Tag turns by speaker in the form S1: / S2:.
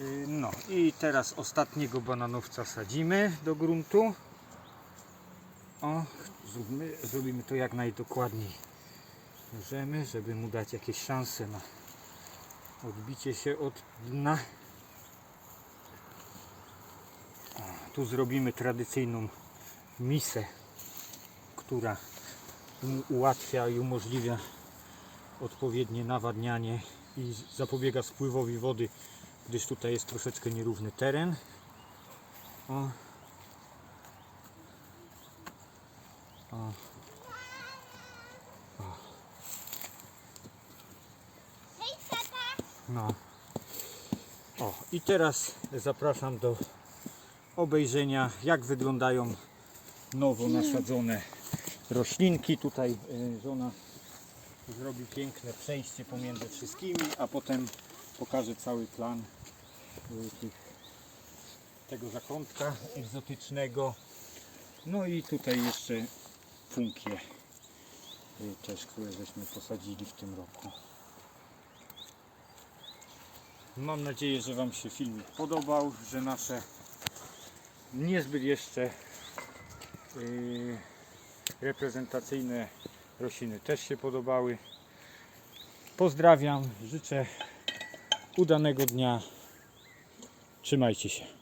S1: Y, No i teraz ostatniego bananowca sadzimy do gruntu. O, zróbmy, zrobimy to jak najdokładniej możemy, żeby mu dać jakieś szanse na odbicie się od dna. Tu zrobimy tradycyjną misę, która ułatwia i umożliwia odpowiednie nawadnianie i zapobiega spływowi wody, gdyż tutaj jest troszeczkę nierówny teren. O. O.
S2: Tata!
S1: No. O, i teraz zapraszam do obejrzenia, jak wyglądają nowo nasadzone roślinki. Tutaj y, żona zrobi piękne przejście pomiędzy wszystkimi, a potem pokaże cały plan tego zakątka egzotycznego. No i tutaj jeszcze funkie y, też, które żeśmy posadzili w tym roku. Mam nadzieję, że Wam się filmik podobał, że nasze niezbyt jeszcze yy, reprezentacyjne rośliny też się podobały. Pozdrawiam, życzę udanego dnia. Trzymajcie się.